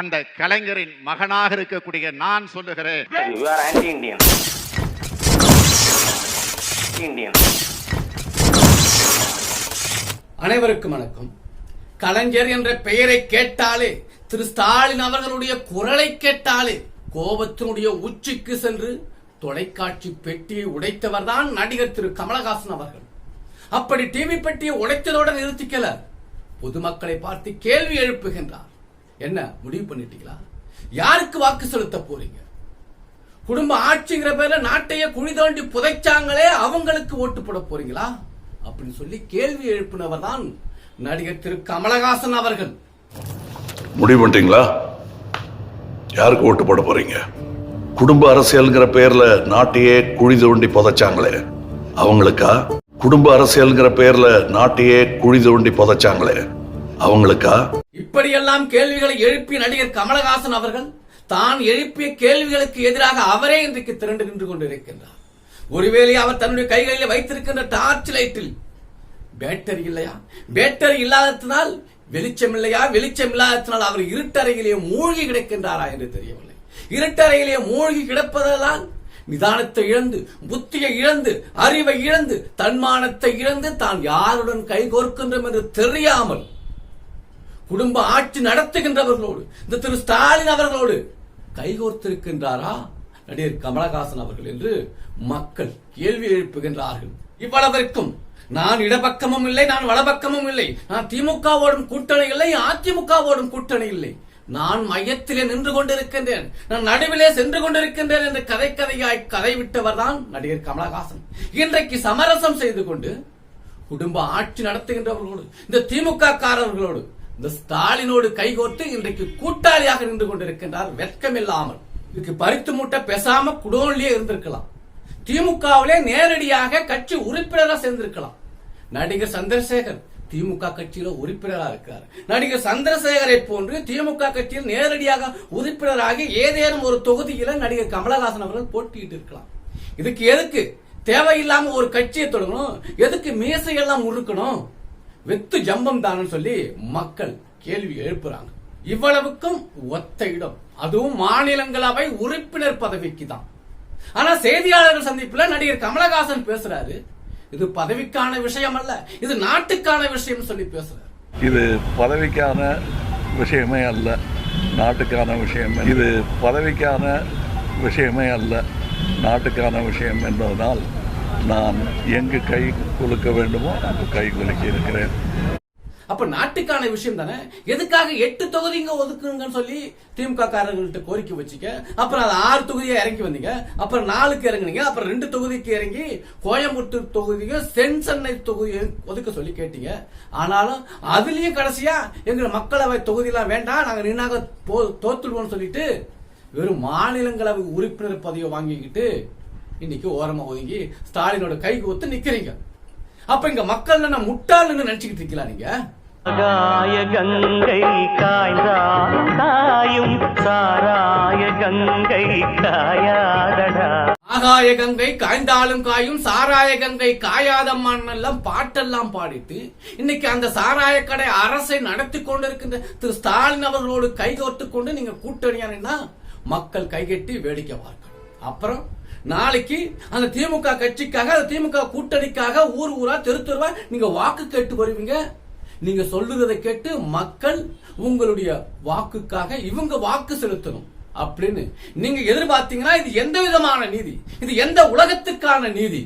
அந்த கலைஞரின் மகனாக இருக்கக்கூடிய நான் சொல்லுகிறேன். You are anti-Indian. Indian. அனைவருக்கும் வணக்கம். கலைஞர் என்ற பெயரை கேட்டாலே திரு ஸ்டாலின் அவர்களுடைய குரலை கேட்டாலே கோபத்தினுடைய உச்சிக்கு சென்று தொலைக்காட்சி பெட்டியை உடைத்தவர்தான் நடிகர் திரு கமலஹாசன் அவர்கள். அப்படி டிவி பெட்டியை உடைத்ததோட நிறுத்திக்கல பொதுமக்களை பார்த்து கேள்வி எழுப்புகின்றார். என்ன முடிவு பண்ணிட்டீங்களா? யாருக்கு வாக்கு செலுத்த போறீங்க? குடும்ப ஆட்சிங்கிற பேர்ல நாட்டையே குழி தோண்டி புதைச்சாங்களே அவங்களுக்கு ஓட்டு போட போறீங்களா? அப்படின்னு சொல்லி கேள்வி எழுப்பினவர் தான் நடிகர் திரு. கமலஹாசன் அவர்கள். முடிவு பண்ணிட்டீங்களா? யாருக்கு ஓட்டு போட போறீங்க? குடும்ப அரசியல்ங்கிற பேர்ல நாட்டையே குழி தோண்டி புதைச்சாங்களே அவங்களுக்கா? குடும்ப அரசியல்ங்கிற பேர்ல நாட்டையே குழி தோண்டி புதைச்சாங்களே அவங்களுக்கா? இப்படியெல்லாம் கேள்விகளை எழுப்பிய நடிகர் கமலஹாசன் அவர்கள் தான் எழுப்பிய கேள்விகளுக்கு எதிராக அவரே இன்றைக்கு திரண்டு நின்று கொண்டிருக்கின்றார். ஒருவேளை அவர் தன்னுடைய கைகளில் வைத்திருக்கின்ற டார்ச் லைட்டில் பேட்டரி இல்லையா? பேட்டரி இல்லாததினால் வெளிச்சம் இல்லையா வெளிச்சம் இல்லாததினால் அவர் இருட்டறையிலேயே மூழ்கி கிடக்கின்றாரா என்று தெரியவில்லை. இருட்டறையிலேயே மூழ்கி கிடப்பதால் நிதானத்தை இழந்து புத்தியை இழந்து அறிவை இழந்து தன்மானத்தை இழந்து தான் யாருடன் கைகோர்க்கின்றோம் என்று தெரியாமல் குடும்ப ஆட்சி நடத்துகின்றவர்களோடு இந்த திரு ஸ்டாலின் அவர்களோடு கைகோர்த்திருக்கின்றாரா? நடிகர் கமலஹாசன் அவர்கள் என்று மக்கள் கேள்வி எழுப்புகின்றார்கள். இவ்வளவிற்கும் நான் இடப்பக்கமும் இல்லை நான் வலப்பக்கமும் இல்லை. நான் திமுகவோடும் கூட்டணி இல்லை அதிமுகவோடும் கூட்டணி இல்லை. நான் மையத்திலே நின்று கொண்டிருக்கின்றேன். நான் நடுவிலே சென்று கொண்டிருக்கின்றேன் என்று கதை கதையாய் கதை விட்டவர் தான் நடிகர் கமலஹாசன். இன்றைக்கு சமரசம் செய்து கொண்டு குடும்ப ஆட்சி நடத்துகின்றவர்களோடு இந்த திமுக காரர்களோடு இந்த ஸ்டாலினோடு கைகோர்த்து இன்றைக்கு கூட்டாளியாக நின்று கொண்டிருக்கின்றார். வெட்கமில்லாமல். இதுக்கு பறித்து மூட்டை பேசாம குடோன்லயே இருந்திருக்கலாம். திமுகவிலே நேரடியாக கட்சி உறுப்பினராக சேர்ந்திருக்கலாம். நடிகர் சந்திரசேகர் திமுக கட்சியில உறுப்பினராக இருக்கிறார் நடிகர் சந்திரசேகரை போன்று திமுக கட்சியில் நேரடியாக உறுப்பினராக ஏதேனும் ஒரு தொகுதியில நடிகர் கமலஹாசன் அவர்கள் போட்டியிட்டு இருக்கலாம். இதுக்கு எதுக்கு? தேவையில்லாம ஒரு கட்சியை தொடங்கணும். எதுக்கு மீசையெல்லாம் முறுக்கணும் வெத்து ஜம்பம் தானு சொல்லி மக்கள் கேள்வி எழுப்புறாங்க. இவ்வளவுக்கும் ஒத்த இடம். அதுவும் மாநிலங்களவை உறுப்பினர் பதவிக்கு தான். ஆனா செய்தியாளர்கள் சந்திப்புல நடிகர் கமலஹாசன் பேசுறாரு. இது பதவிக்கான விஷயம் அல்ல இது நாட்டுக்கான விஷயம் சொல்லி பேசுறாரு. இது பதவிக்கான விஷயமே அல்ல நாட்டுக்கான விஷயம். இது பதவிக்கான விஷயமே அல்ல நாட்டுக்கான விஷயம் என்பதனால் நான் எங்கு கை குலுக்க வேண்டுமோ அங்கு கை குலுக்கி இருக்கிறேன். அப்ப நாட்டுக்கான விஷயம் தானே? எதுக்காக எட்டு தொகுதிங்க ஒதுக்குங்கன்னு சொல்லி திமுக காரர்கள்ட்ட கோரிக்கை வச்சுக்க அப்புறம் அது ஆறு தொகுதியா இறங்கி வந்தீங்க அப்புறம் நாலுக்கு இறங்குனீங்க அப்புறம் ரெண்டு தொகுதிக்கு இறங்கி கோயம்புத்தூர் தொகுதியும் சென்சென்னை தொகுதியை ஒதுக்க சொல்லி கேட்டீங்க. ஆனாலும் அதுலயும் கடைசியா எங்க மக்களவை தொகுதியெல்லாம் வேண்டாம் நாங்க நின்னாக தோத்துடுவோம்னு சொல்லிட்டு வெறும் மாநிலங்களவை உறுப்பினர் பதவியை வாங்கிக்கிட்டு இன்னைக்கு ஓரமா ஒதுங்கி ஸ்டாலினோட கைக்கு ஒத்து நிக்கிறீங்க. அப்ப இங்க மக்கள் என்ன முட்டாள்னு நினைச்சுக்கிட்டு இருக்கீங்களா நீங்க? ஆகாய கங்கை காய்ந்தால் தாயும் சாராய கங்கை காயாதடா. ஆகாய கங்கை காய்ந்தாலும் காயும் சாராய கங்கை காயாதம்மான் எல்லாம் பாட்டெல்லாம் பாடிட்டு இன்னைக்கு அந்த சாராய கடை அரசை நடத்தி கொண்டிருக்கின்ற திரு ஸ்டாலின் அவர்களோடு கைகோர்த்து கொண்டு நீங்க கூட்டணியானா மக்கள் கைகட்டி வேடிக்கை பார்க்கணும். அப்புறம் நாளைக்கு அந்த திமுக கட்சிக்காக அந்த திமுக கூட்டணிக்காக ஊர் ஊரா தெரு தெருவா நீங்க வாக்கு கேட்டு வருவீங்க. நீங்க சொல்லுறதை கேட்டு மக்கள் உங்களுடைய வாக்குக்காக இவங்க வாக்கு செலுத்தணும் அப்படின்னு நீங்க எதிர்பார்த்தீங்கன்னா இது எந்த விதமான நீதி? இது எந்த உலகத்துக்கான நீதி?